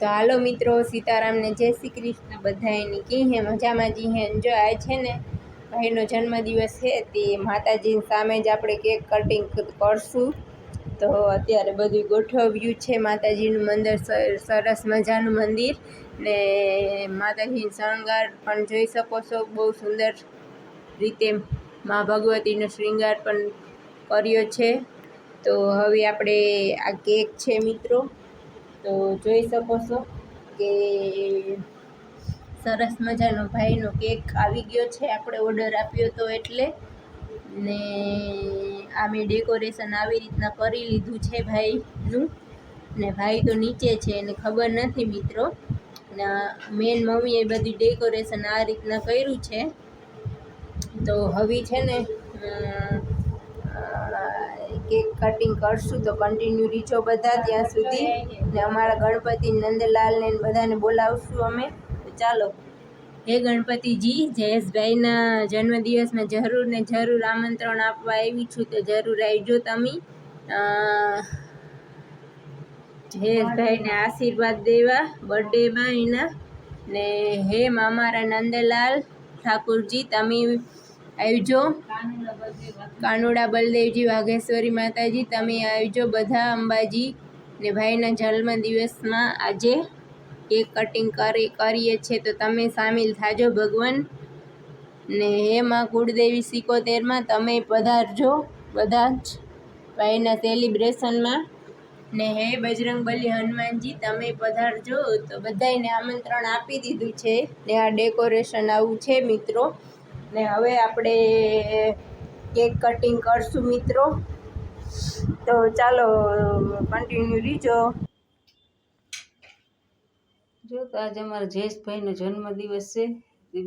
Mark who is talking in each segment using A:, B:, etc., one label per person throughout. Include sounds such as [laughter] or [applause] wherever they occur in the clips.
A: તો હાલો મિત્રો, સીતારામને જય શ્રી કૃષ્ણ. બધાની કી હે? મજામાં જી હે? જો આ છે ને? ભાઈનો જન્મદિવસ છે, તે માતાજીની સામે જ આપણે કેક કટિંગ કરશું. તો અત્યારે બધું ગોઠવ્યું છે, માતાજીનું મંદિર સરસ મજાનું મંદિર. ને માતાજીનો શણગાર પણ જોઈ શકો છો, બહુ સુંદર રીતે મા ભગવતીનો શૃંગાર પણ કર્યો છે. તો હવે આપણે આ કેક છે મિત્રો. તો જોઈ શકો છો કે સરસ મજાનો ભાઈનો કેક આવી ગયો છે. આપણે ઓર્ડર આપ્યો તો એટલે ને આ મેં ડેકોરેશન આવી રીતના કરી લીધું છે ભાઈનું. ને ભાઈ તો નીચે છે એને ખબર નથી મિત્રો. ને મેન મમ્મીએ બધી ડેકોરેશન આ રીતના કર્યું છે. તો હવે છે ને કેક કટિંગ કરશું તો કન્ટિન્યુ રીચો બધા ત્યાં સુધી. ને અમારા ગણપતિ નંદલાલને બધાને બોલાવશું અમે. ચાલો. હે ગણપતિજી, જયેશભાઈના જન્મદિવસમાં જરૂર ને જરૂર આમંત્રણ આપવા આવી છું તો જરૂર આવજો તમે. જયેશભાઈને આશીર્વાદ દેવા બર્થડેમાં એના. ને હે મામારા નંદલાલ ઠાકુરજી, તમે આવજો. કાનુડા બલદેવજી, વાઘેશ્વરી માતાજી, તમે આવજો બધા અંબાજી ને ભાઈના જન્મ દિવસમાં આજે કેક કટિંગ કરી, કરીએ છીએ. તો તમે સામેલ થાજો ભગવાન. ને હે માં કુળદેવી સિકોતેરમાં તમે પધારજો બધા જ ભાઈના સેલિબ્રેશનમાં ને હે બજરંગ બલી હનુમાનજી, તમે પધારજો. તો બધાને આમંત્રણ આપી દીધું છે ને આ ડેકોરેશન આવું છે મિત્રો. ને હવે આપણે કેક કટિંગ કરશું મિત્રો. તો ચાલો કન્ટિન્યુ રીજો.
B: જો તો આજે અમારા જયેશભાઈનો જન્મદિવસ છે.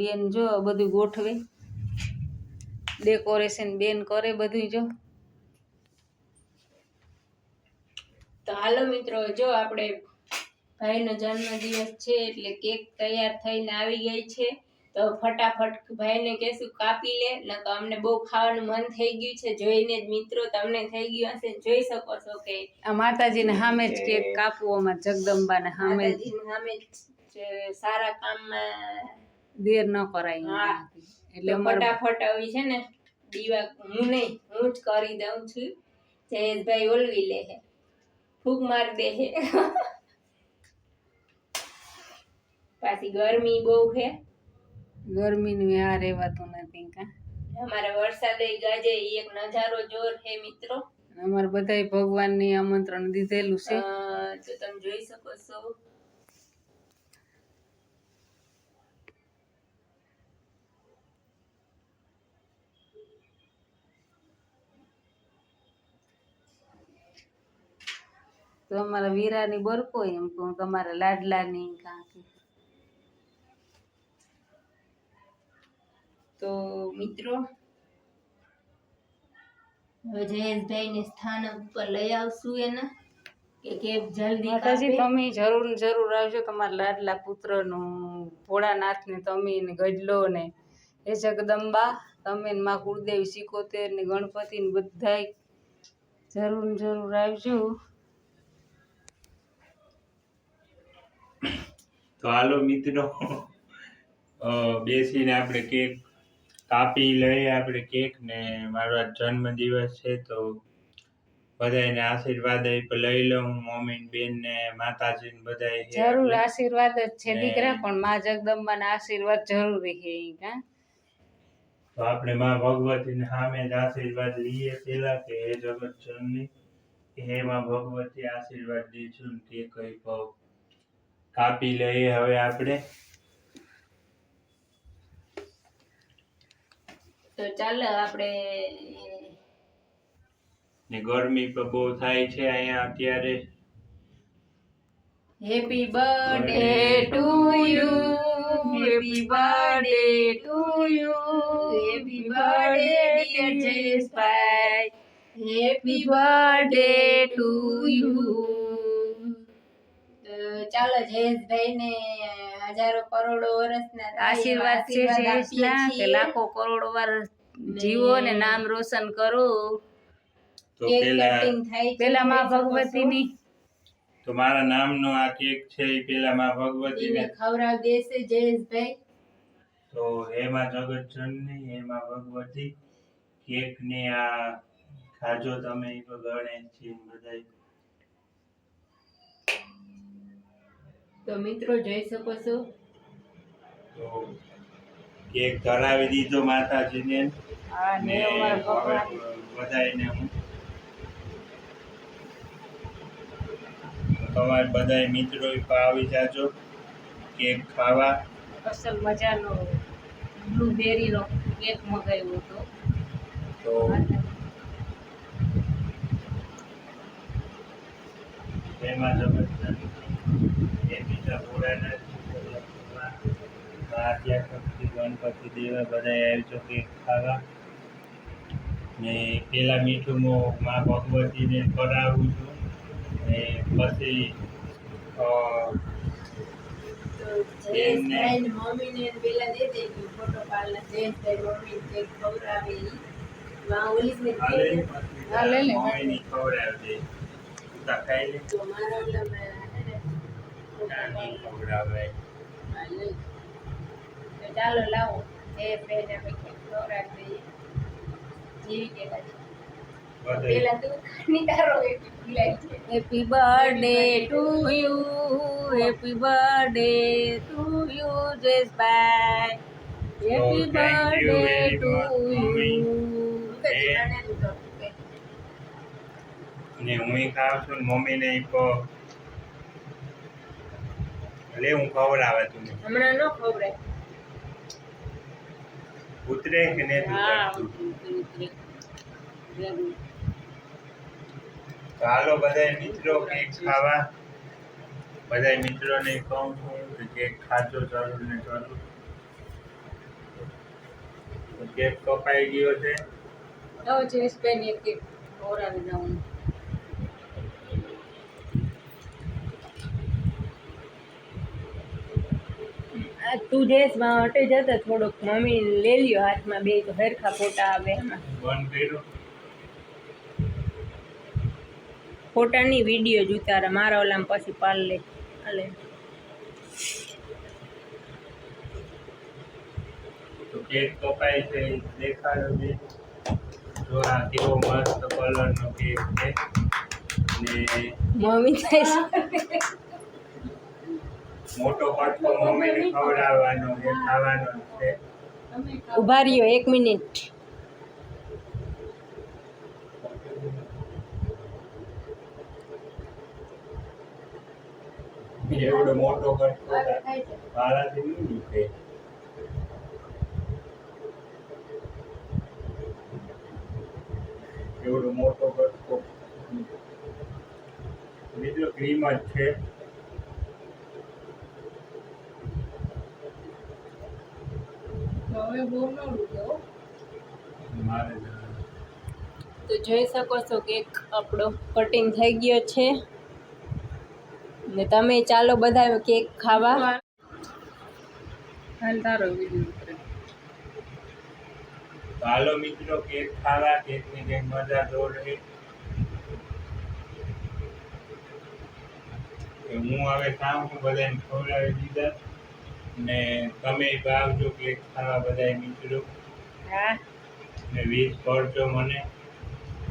B: બેન જો બધું ગોઠવે. ડેકોરેશન બેન કરે બધું જો.
A: તો હાલો મિત્રો જો આપણે ભાઈનો જન્મદિવસ છે એટલે કેક તૈયાર થઈને આવી ગઈ છે. તો ફટાફટ ભાઈને કહેશું કાપી લે. નકર અમને બહુ ખાવાનું મન થઈ ગયું છે જોઈને જ મિત્રો તમને થઈ ગયું હશે જોઈ શકો છો કે
B: આ માતાજીને સામે જ કેક કાપવો અમારે જગદંબાને સામે જ.
A: સામે જ સારા કામમાં
B: દેર ન કરાય એટલે
A: ફટાફટ આવી છે ને દીવા હું નહીં હું જ કરી દઉં છું. જયેશભાઈ ઓલવી લે હે. ફૂક મારી દે હે. [laughs] પાછી ગરમી બહુ છે
B: ગરમીનું આ રહેવાતું નથી કા.
A: અમારે વરસાદ ગાજે એક નજારો જોર હે મિત્રો.
B: અમારે બધાય ભગવાનની આમંત્રણ દીધેલું છે.
A: તો તમે જોઈ શકો છો.
B: તો અમારા વીરાની બરકો એમ કહું તમારા લાડલાની કાંકી.
A: તો મિત્રો હવે જયેશભાઈને સ્થાન ઉપર લઈ આવશું એના. કે કેબ જલ્દી
B: માતાજી તમે જરૂર જરૂર આવજો. તમારા લાડલા પુત્રનું ભોળાનાથને તમે ને ગજલો ને હે જગદંબા તમે ને માં કુળદેવી સિકોતેર ને ગણપતિ ને બધાય જરૂર જરૂર આવજો.
C: તો હાલો મિત્રો બેસીને આપણે કેક કાપી લઈએ આપણે કેક ને મારો આજ જન્મદિવસ છે તો બધાને આશીર્વાદ લઈ લઉં મમ્મી ને બેન ને માતાજી ને બધા
B: જરૂર આશીર્વાદ જ છે દીકરા પણ માં જગદંબાના આશીર્વાદ જરૂરી છે કા
C: તો આપણે માં ભગવતીને સામે જ આશીર્વાદ લઈએ પેલા કે હે જગત જનની હે માં ભગવતી આશીર્વાદ દીધું કે કઈ કહું. કાપી લઈએ હવે આપણે.
A: તો ચાલો આપણે
C: ને ગરમી પણ બહુ થાય છે અહીંયા અત્યારે.
A: Happy birthday to you happy birthday to you happy birthday dear Jayeshbhai happy birthday to you ચાલો જયેશભાઈને હજારો કરોડો વર્ષના
B: આશીર્વાદ છે શેષના કે લાખો કરોડો વર્ષ જીવો ને નામ રોશન કરો.
C: તો પેલા
B: માં ભગવતીની.
C: તો મારા નામનો આ કેક છે એ પેલા માં
A: ભગવતી
C: ભગવતીને
A: ખવરાવ દેશે જયેશભાઈ.
C: તો હેમાં જગતજનની હેમાં ભગવતી કેક ને આ ખાજો તમે ગણે છે ગણેશજી બધાય.
A: તો મિત્રો જોઈ શકો છો.
C: તો કેક ધરાવી દીધો માતાજીને.
B: ને
C: ને
B: અમારા
C: હવે
B: ભગવાન.
C: બધાયને હું તમારે બધાય મિત્રો ઈ આવી જાજો કેક ખાવા.
B: અસલ મજાનો બ્લુબેરીનો કેક મગાવ્યો હતો.
C: તો એમાં જબરજસ્ત એ બીજા ભોળાનાથ આદ્યા શક્તિ ગણપતિ દેવા બધા આવજો કેક ખાવા ને પેલા મીઠું હું મા ભગવતીને કરાવું છું ને પછી અ,
A: ખવડાવે ચાલો લાવો. અમે ખવડાવી દઈએ. જેવી કેક હતી. પેલા તું happy birthday to you happy birthday to you bye happy birthday to you
C: ને હું ખાવ છું મમ્મીને ઈ પ- લે હું ખવડાવે તું
A: હમણાં ન ખવડાય.
C: ઉતરે કે ને ચાલો બધા મિત્રો કેક ખાવા. બધાય મિત્રોને કહું છું કે કેક ખાજો જરૂર ને જરૂર કેક કપાઈ ગયો છે.
B: લાવો જયેશભાઈને એક કેક ખવડાવી દઉં.
A: તું જે માટે જતા થોડોક મમ્મી લઈ લ્યો હાથમાં બે તો હરખા ફોટા આવે એમાં. ફોટાની વીડિયો જ ઉતારે મારા ઓલામ પછી પાલ લે.
C: અલે કેક કપાય છે દેખાડો છે જો આ કેવો મસ્ત કલરનો કેક છે. ને
A: મમ્મી થાય
C: મોટો પડતો મમ્મીને ખવડાવવાનો છે ખાવાનો છે.
A: ઊભા રહ્યો એક મિનિટ.
C: એવડો મોટો કટકો વાળાથી નહીં નીકળે. એવડો મોટો કટકો બીજો ક્રીમ જ છે.
A: તો જોઈ શકો છો કેક આપણો કટિંગ થઈ ગયો છે. ને તમે ચાલો બધા કેક ખાવા.
B: હાલ તારો વીડિયો ઉતરે.
C: તો હાલો મિત્રો કેક ખાવા. કેકની કંઈક મજા દોડે કે હું હવે ખાઉં છું બધાને ખવડાવી દીધા. ને તમે આવજો કેક ખાવા બધા મિત્રો.
B: હા.
C: ને વીસ કરજો મને.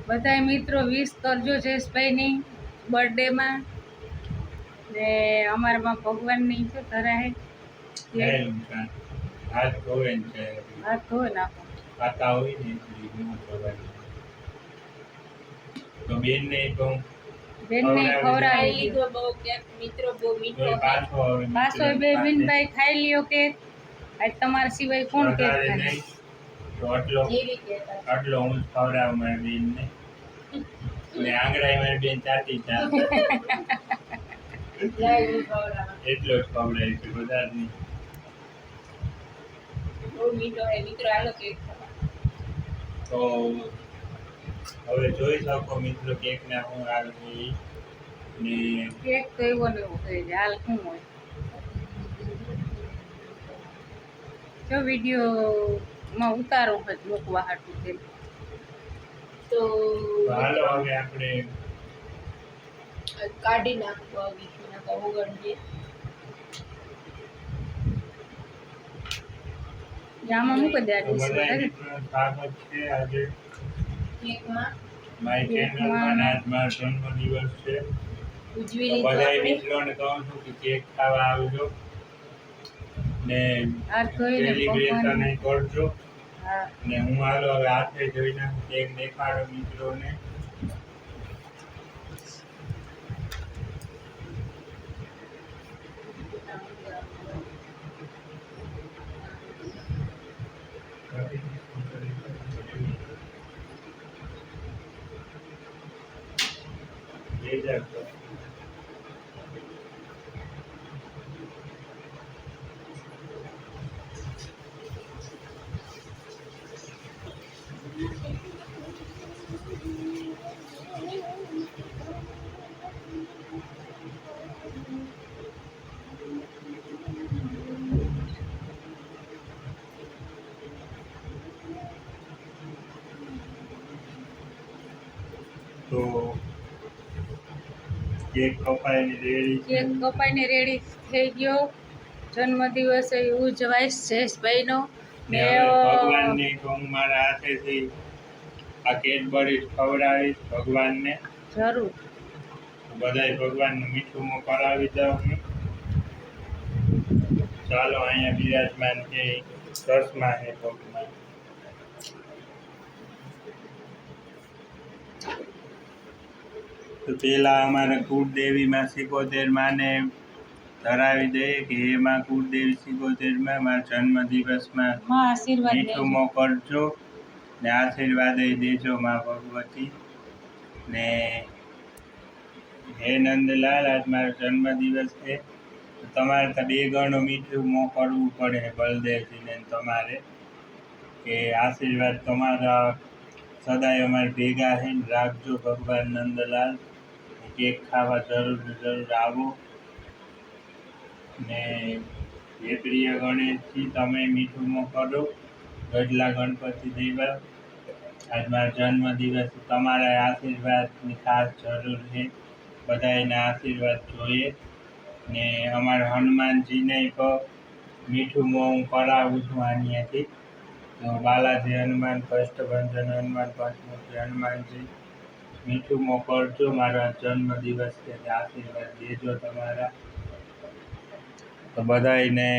B: બધાય મિત્રો વીસ કરજો જયેશભાઈની બર્થડેમાં. ને અમારામાં ભગવાનની છે
C: જયલું હાથ ધોવે છે
B: હાથ ધોવે નાખો
C: ખાતા હોય ને. તો બેનને કહું
B: બેનને ખવડાવી
A: લીધો બહુ કેક મિત્રો બહુ મીઠો
C: પાછો
B: બે. બેનભાઈ ખાઈ લ્યો કેક આજ તમારા સિવાય કોણ કેક ખાય?
C: આટલો. આટલો હું ખવડાવું મારી બેનને. બેન ચા [laughs] એટલો જ ખવડાવી છે બધા
A: બહુ મીઠો હે મિત્રો આલો કેક
C: તો હવે જોઈ શકો મિત્રો કેક ને હું હાલ ઈ. ને
B: કેક તો એવો ને એવો થઈ જાય હાલ શું હોય જો વિડીયોમાં ઉતારો જ મૂકવા હાટું તેમ
A: તો
C: હાલો હવે આપણે
A: કાઢી નાખવા આવી તો ઓગળીએ
B: આમાં મૂકી દે.
C: મિત્રોનું સ્વાગત છે આજે મારી છે.
A: આપણે
C: મિત્રોને કહું છું કે કેક ખાવા આવજો. ને સેલિબ્રેશન કરજો. ને હું હાલો હવે હાથે જોઈને કેક દેખાડો મિત્રોને. તો કેક કપાઈને રેડી
B: કેક કપાઈને રેડી થઈ ગયો. જન્મદિવસ એ ઉજવાઈશ જયેશભાઈનો.
C: ને ભગવાનને હું મારા હાથેથી આ કેડબરી ખવડાવીશ ભગવાનને.
B: જરૂર.
C: બધાય ભગવાનનું મીઠું મોં કરાવી દઉં હું ચાલો અહીંયા બિરાજમાન છે છે ભગવાન. તો પહેલાં અમારે કુળદેવીમાં સિકોતેર ને ધરાવી દઈએ કે એમાં કુળદેવી સિકોતેરમાં મારા જન્મદિવસમાં
B: દિવસમાં
C: મીઠું મોકલજો ને આશીર્વાદ દેજો મા ભગવતી. ને હે નંદલાલ આજ મારો જન્મદિવસ છે. તમારે તો બે ગણું મીઠું મોકલવું પડે બલદેવજીને તમારે. કે આશીર્વાદ તમારા સદાય અમારે ભેગા છે ને રાખજો ભગવાન નંદલાલ. કેક ખાવા જરૂર જરૂર આવો. ને હે પ્રિય ગણેશજી તમે મીઠું મોકલો ગઢલા ગણપતિ દેવા. આજ મારા જન્મદિવસ તમારા આશીર્વાદની ખાસ જરૂર છે. બધાયના આશીર્વાદ જોઈએ. ને અમારા હનુમાનજીને પણ મીઠું મોં કરાવું છું આની તો બાલાજી હનુમાન, કષ્ટભંજન હનુમાન, પંચમુખી હનુમાનજી મીઠું મોકલજો મારા જન્મદિવસ કે આશીર્વાદ દેજો તમારા. તો બધાને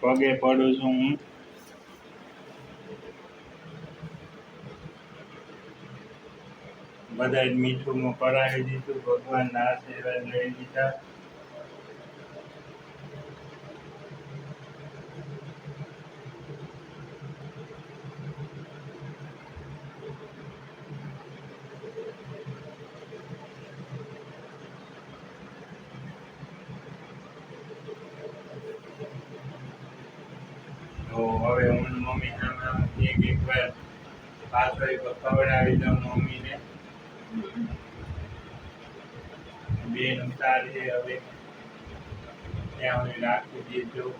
C: પગે પડું છું હું. બધા મીઠું કરાવી દીધું, ભગવાનના આશીર્વાદ લઈ લીધા તો હવે હું મમ્મી સામે એક એક વાર પાછો એક વાર ખવડાવી દઉં મમ્મીને. બેન ઉતારી હવે. ત્યાં સુધી રાખી દેજો